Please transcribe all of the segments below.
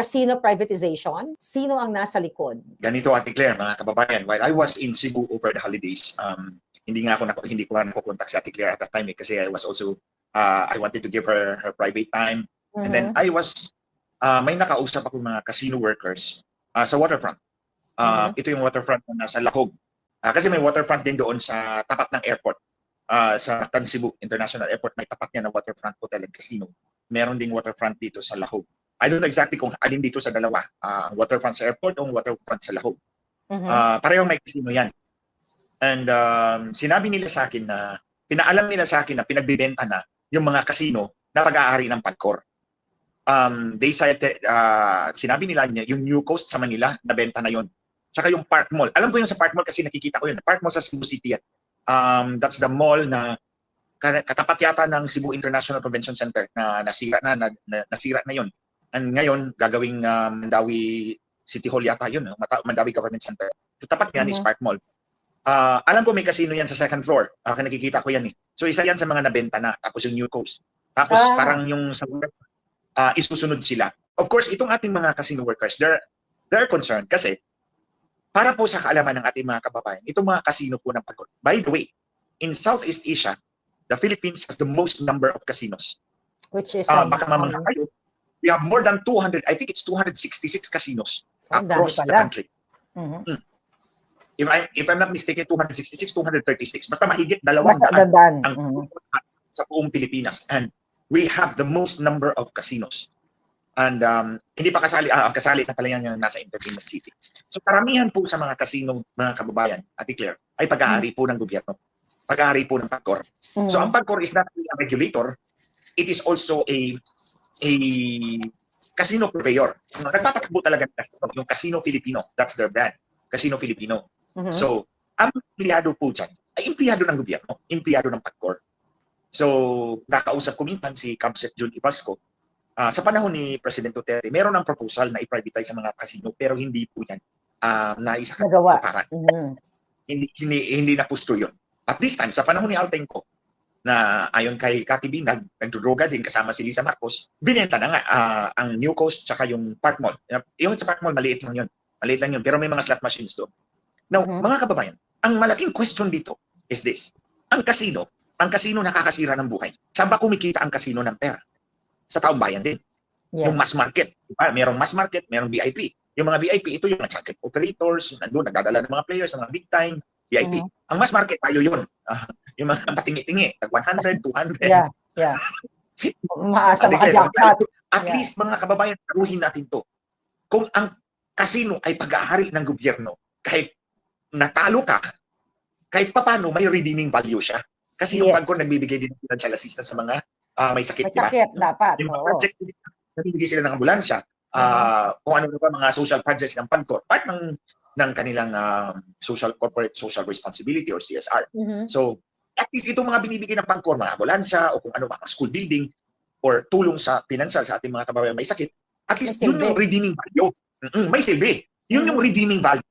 casino privatization? Sino ang nasa likod? ganito Ate Claire, mga kababayan, while I was in Cebu over the holidays, um, hindi nga ako nako hindi ko nga nakokontak si Ate Claire at that time eh, kasi I was also uh, I wanted to give her her private time and then I was uh, may nakausap ako mga casino workers uh, sa waterfront. Uh, Ito yung waterfront na nasa Lahog. Uh, kasi may waterfront din doon sa tapat ng airport. Uh, sa Tan Cebu International Airport may tapat niya na waterfront hotel and casino. Meron ding waterfront dito sa Lahog. I don't know exactly kung alin dito sa dalawa. Uh, waterfront sa airport o waterfront sa Lahog. Mhm. Ah, parehong may casino yan. And um, sinabi nila sa akin na, pinaalam nila sa akin na pinagbibenta na yung mga casino na pag-aari ng Pagcor. Um, they said, uh, sinabi nila niya, yung New Coast sa Manila, nabenta na yon. Tsaka yung Park Mall. Alam ko yung sa Park Mall kasi nakikita ko yun. Park Mall sa Cebu City yan. Um, that's the mall na ka- katapat yata ng Cebu International Convention Center na nasira na, na, na nasira na yon. And ngayon, gagawing um, Mandawi City Hall yata yun, no? Mata- Mandawi Government Center. So, tapat yan is Mhm. Park Mall. Ah, alam ko may casino yan sa second floor. Ah, nakikita ko yan eh. So isa yan sa mga nabenta na. Tapos yung New Coast. Tapos Ah. parang yung sa ah isusunod sila. Of course, itong ating mga casino workers, they're, they're concerned kasi para po sa kaalaman ng ating mga kababayan, itong mga casino po ng pagod. By the way, in Southeast Asia, the Philippines has the most number of casinos. Which is, um, baka mamangha kayo. We have more than 200, I think it's 266 casinos across the country. mhm. If, I, if I'm not mistaken, 266, 236. Basta mahigit dalawang Mas daan dadan. ang Mhm. sa buong Pilipinas. And we have the most number of casinos. And um, hindi pa kasali, ah, kasali na pala yan yung nasa Entertainment City. So karamihan po sa mga casino, mga kababayan, Ate Claire, ay pag-aari po ng gobyerno. Pag-aari po ng PAGCOR. Mhm. So ang PAGCOR is not only a regulator, it is also a a casino purveyor. Nagpapatakbo talaga ng casino, yung Casino Filipino. That's their brand. Casino Filipino. Mhm. So, ang empleyado po dyan ay empleyado ng gobyerno, empleyado ng PAGCOR. So, nakausap ko minsan si Kamsek Jun Ipasco. Ah, sa panahon ni President Duterte, meron ng proposal na i-privatize ang mga casino pero hindi po yan uh, naisa Nagawa. para Mhm. hindi, hindi, hindi napusto yun. At this time, sa panahon ni Altenco, na ayon kay Cathy B, nag, nagdudroga din kasama si Lisa Marcos, binenta na nga ah, ang New Coast tsaka yung Park Mall. Yung sa Park Mall, maliit lang yun. Maliit lang yun, pero may mga slot machines doon. Now, Mhm. mga kababayan, ang malaking question dito is this. Ang casino, ang casino nakakasira ng buhay. Saan ba kumikita ang casino ng pera? Sa taong bayan din. Yes. Yung mass market. Diba? Merong mass market, merong VIP. Yung mga VIP, ito yung junket operators, nandun, nagdadala ng mga players, ng mga big time, VIP. Mhm. Ang mass market, tayo yun. Ah, yung mga patingi-tingi, tag 100, 200. Yeah, yeah. Maasa Ate mga jackpot. At Yeah. least mga kababayan, taruhin natin to. Kung ang kasino ay pag-aari ng gobyerno, kahit natalo ka, kahit papano may redeeming value siya. Kasi yung Yes. pagko nagbibigay din ng financial assistance sa mga ah, may sakit, May di ba? sakit dapat. Yung mga Oo. projects, nagbibigay sila ng ambulansya, ah, kung ano ba mga social projects ng PAGCOR, part ng ng kanilang ah, social corporate social responsibility or CSR. Mhm. So, at least itong mga binibigay ng PAGCOR, mga ambulansya o kung ano mga school building or tulong sa financial sa ating mga kababayan may sakit, at least May yun yung redeeming value. Mm-mm, may silbi. Yun yung Mhm. redeeming value.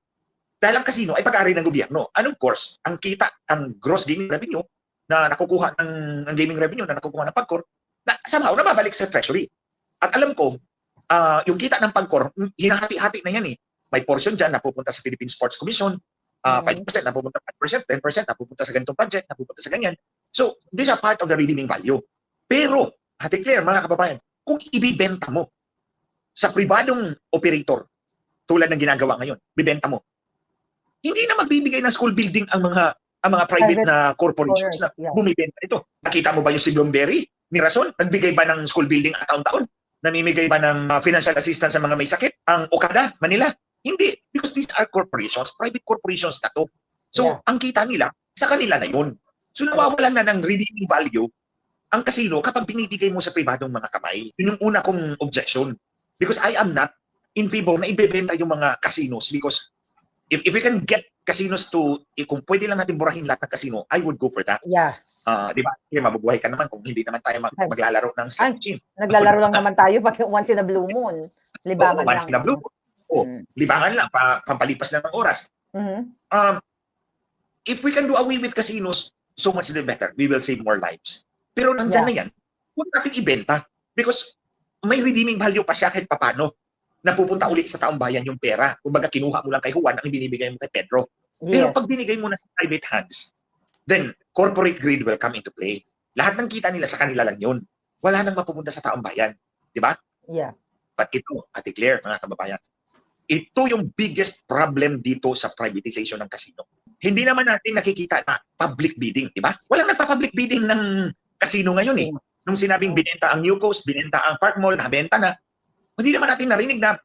Dahil ang casino ay pag-aari ng gobyerno. And of course, ang kita, ang gross gaming revenue na nakukuha ng, ng gaming revenue na nakukuha ng PAGCOR, na somehow nababalik sa treasury. At alam ko, ah, yung kita ng PAGCOR, mm, hinahati-hati na yan eh. May portion dyan na pupunta sa Philippine Sports Commission, ah, Mhm. 5% na pupunta 5%, 10% na pupunta sa ganitong project, na pupunta sa ganyan. So, these are part of the redeeming value. Pero, Ate Claire, mga kababayan, kung ibibenta mo sa pribadong operator, tulad ng ginagawa ngayon, bibenta mo, hindi na magbibigay ng school building ang mga ang mga private, Private na corporations na owners, yeah. bumibenta ito. Nakita mo ba yung si Bloomberry ni Rason? Nagbigay ba ng school building at taon-taon? Namimigay ba ng uh, financial assistance sa mga may sakit? Ang Okada, Manila? Hindi. Because these are corporations, private corporations na to. So, Yeah. ang kita nila, sa kanila na yun. So, nawawalan na ng redeeming value ang kasino kapag binibigay mo sa pribadong mga kamay. Yun yung una kong objection. Because I am not in favor na ibebenta yung mga casinos because if, if we can get casinos to, eh, kung pwede lang natin burahin lahat ng casino, I would go for that. Yeah. Ah, di ba? Eh, mabubuhay ka naman kung hindi naman tayo mag- maglalaro ng slot machine. Naglalaro lang naman tayo pag once in a blue moon. Libangan Oo, once lang. in a blue. Oo. Mm. Libangan lang, pa, pampalipas lang ng oras. Mhm. Um, if we can do away with casinos, so much the better. We will save more lives. Pero nandyan na yan, huwag natin ibenta because may redeeming value pa siya kahit papano. napupunta uli sa taong bayan yung pera. Kumbaga kinuha mo lang kay Juan ang ibinibigay mo kay Pedro. Pero Yes. pag binigay mo na sa private hands, then corporate greed will come into play. Lahat ng kita nila sa kanila lang yun. Wala nang mapupunta sa taong bayan. Di ba? Yeah. But ito, Ate Claire, mga kababayan, ito yung biggest problem dito sa privatization ng casino. Hindi naman natin nakikita na public bidding, di ba? Walang nagpa-public bidding ng casino ngayon eh. Nung sinabing binenta ang New Coast, binenta ang Park Mall, nabenta na, hindi naman natin narinig na,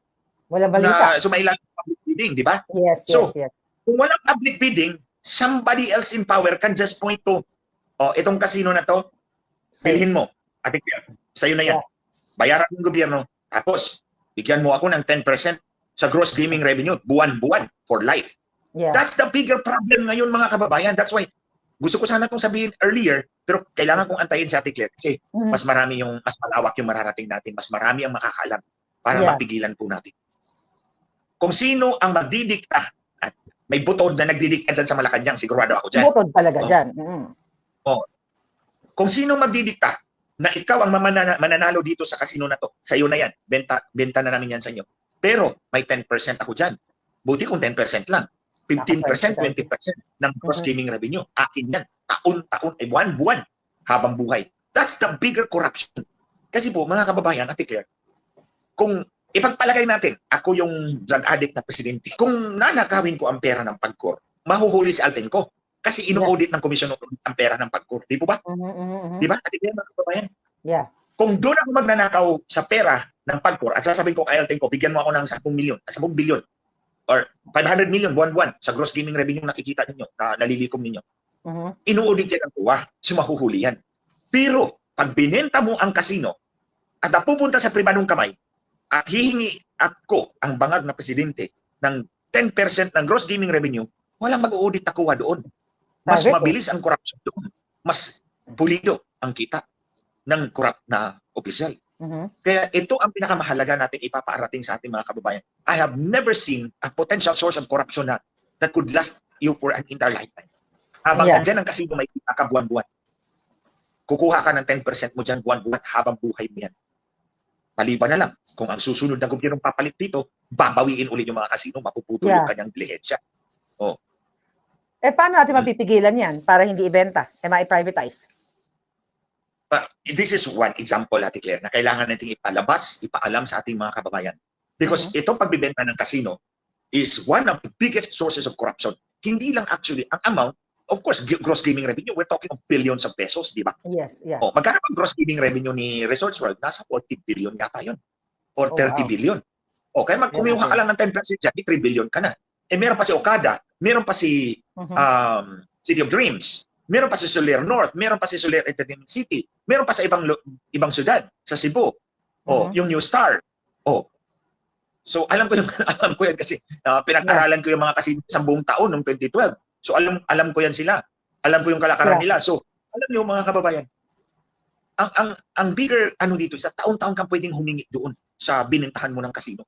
Wala balita. na sumailan ng public bidding, di ba? Yes, yes, So, yes. Kung walang public bidding, somebody else in power can just point to, oh, itong casino na to, bilhin mo. Claire, sa'yo na yan. Bayaran ng gobyerno. Tapos, bigyan mo ako ng 10% sa gross gaming revenue, buwan-buwan, for life. Yeah. That's the bigger problem ngayon mga kababayan. That's why, gusto ko sana itong sabihin earlier, pero kailangan kong antayin si Ate Claire kasi Mhm. mas marami yung, mas malawak yung mararating natin, mas marami ang makakaalam para Yeah. mapigilan po natin. Kung sino ang magdidikta at may butod na nagdidikta dyan sa Malacanang, sigurado ako dyan. Butod talaga Oh. dyan. Mhm. Kung sino magdidikta na ikaw ang mamana- mananalo dito sa casino na to, sa iyo na yan, benta, benta na namin yan sa inyo. Pero may 10% ako dyan. Buti kung 10% lang. 15%, 20% ng gross Mhm. gaming revenue. Akin yan. Taon-taon, eh, buwan-buwan habang buhay. That's the bigger corruption. Kasi po, mga kababayan, Ate Claire, kung ipagpalagay natin, ako yung drug addict na presidente, kung nanakawin ko ang pera ng pagkor, mahuhuli si Altenco. Kasi ino-audit ng komisyon ng ang pera ng pagkor. Di po ba? Mhm, mhm, mhm. Di ba? Ate Claire, mga kababayan? Yeah. Kung doon ako magnanakaw sa pera ng pagkor at sasabihin ko kay Altenco, bigyan mo ako ng 10 milyon, 10 bilyon, or 500 million buwan-buwan sa gross gaming revenue na nakikita ninyo, na nalilikom ninyo Mhm. inuulit yan ang tuwa, sumahuhuli yan. Pero, pag binenta mo ang kasino at napupunta sa pribadong kamay at hihingi ako, ang bangag na presidente, ng 10% ng gross gaming revenue, walang mag-audit na kuha doon. Mas mabilis ang corruption doon. Mas pulido ang kita ng corrupt na opisyal. Mhm. Kaya ito ang pinakamahalaga natin ipapaarating sa ating mga kababayan. I have never seen a potential source of corruption na that could last you for an entire lifetime. Habang Yeah. yeah. ang kasino may kita ka buwan-buwan. Kukuha ka ng 10% mo dyan buwan-buwan habang buhay mo yan. Maliban na lang, kung ang susunod na gobyernong papalit dito, babawiin ulit yung mga kasino, mapuputol Yeah. yung kanyang lihensya. Eh, paano natin Hmm. mapipigilan yan para hindi ibenta? Eh, ma-privatize? But this is one example, Ate Claire, na kailangan nating ipalabas, ipaalam sa ating mga kababayan. Because Mm-hmm. itong pagbibenta ng kasino is one of the biggest sources of corruption. Hindi lang actually ang amount, of course, gross gaming revenue, we're talking of billions of pesos, di ba? Yes, yeah. O, magkano ang gross gaming revenue ni Resorts World? Nasa 40 billion yata yun. Or Oh, 30 wow. billion. O, kaya mag Yeah, ka lang ng 10% dyan, di 3 billion ka na. Eh, meron pa si Okada, meron pa si Mhm. um, City of Dreams. Meron pa si Soler North, meron pa si Soler Entertainment City, meron pa sa ibang ibang syudad, sa Cebu. Oh, Mhm. yung New Star. Oh. So alam ko yung alam ko yan kasi uh, pinag-aralan ko yung mga kasino sa buong taon noong 2012. So alam alam ko yan sila. Alam ko yung kalakaran Yeah. nila. So alam niyo mga kababayan, ang ang ang bigger ano dito, sa taon-taon kang pwedeng humingi doon sa binintahan mo ng kasino.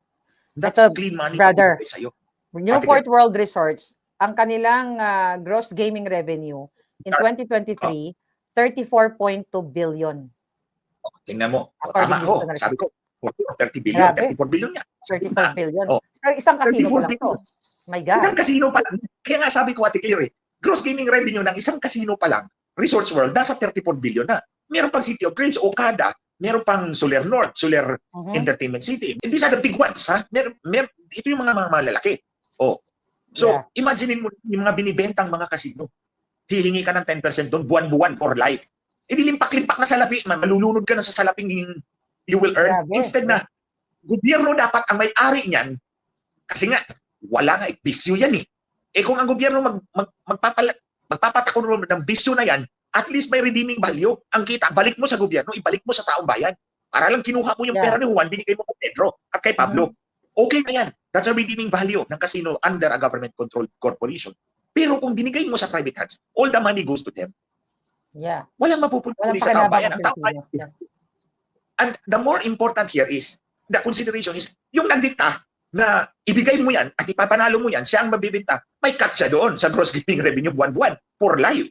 That's Ito, clean money brother. sa iyo. Newport World Resorts, ang kanilang ah, gross gaming revenue in Ah. 2023, 34.2 billion. Tingnan mo. O, According tama ko. narrative. Sabi ko, 30 billion, Grabe. 34 billion niya. 34 billion. Oh. Pero isang casino 34 ko lang to. billion. My God. Isang casino pa lang. Kaya nga sabi ko, Ate Claire, eh, gross gaming revenue ng isang casino pa lang, Resorts World, nasa 34 billion na. Meron pang City of Dreams, Okada, meron pang Soler North, Soler Mhm. Entertainment City. And these are the big ones, ha? Mer, mer, ito yung mga mga malalaki. Oh. So, Yeah. imaginein mo yung mga binibentang mga casino. Hihingi ka ng 10% doon, buwan-buwan for life. E di limpak-limpak na salapi, ma- malulunod ka na sa salaping you will earn. Grabe. Instead na, gobyerno dapat ang may-ari niyan. Kasi nga, wala nga, eh, bisyo yan eh. Eh kung ang gobyerno mag, mag, magpapala, magpapatakon ng bisyo na yan, at least may redeeming value. Ang kita, balik mo sa gobyerno, ibalik mo sa taong bayan. Para lang kinuha mo yung Yeah. pera ni Juan, binigay mo kay Pedro at kay Pablo. Okay na yan. That's a redeeming value ng casino under a government-controlled corporation. Pero kung binigay mo sa private hands, all the money goes to them. Yeah. Walang mapupunta sa taong pakinabang bayan. ang Ang taong Pilipino. bayan is And the more important here is, the consideration is, yung nandita na ibigay mo yan at ipapanalo mo yan, siya ang mabibinta, may cut siya doon sa gross gaming revenue buwan-buwan for life.